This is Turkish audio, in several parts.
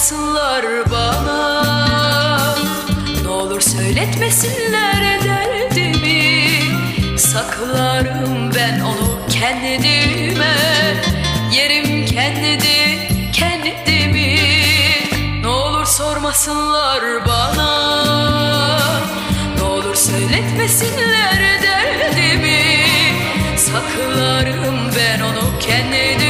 sormasınlar bana. Ne olur söyletmesinler derdimi. Saklarım ben onu kendime. Yerim kendi kendimi. Ne olur sormasınlar bana. Ne olur söyletmesinler derdimi. Saklarım ben onu kendime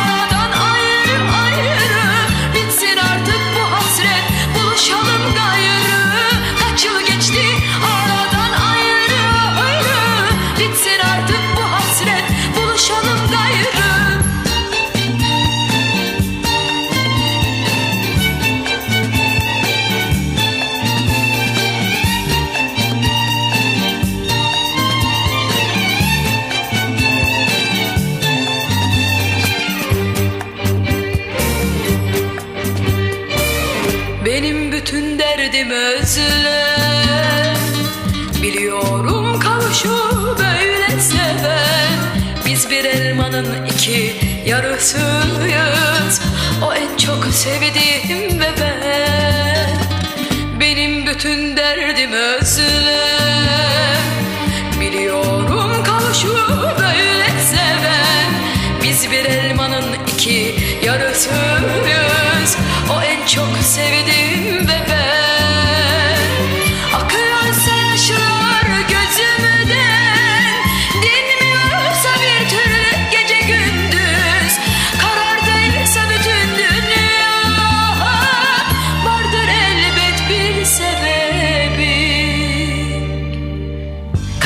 derdim özlem Biliyorum kavuşu böyle seven Biz bir elmanın iki yarısıyız. O en çok sevdiğim ve ben. Benim bütün derdim özlem Biliyorum kavuşu böyle seven Biz bir elmanın iki yarısıyız. O en çok sevdiğim ve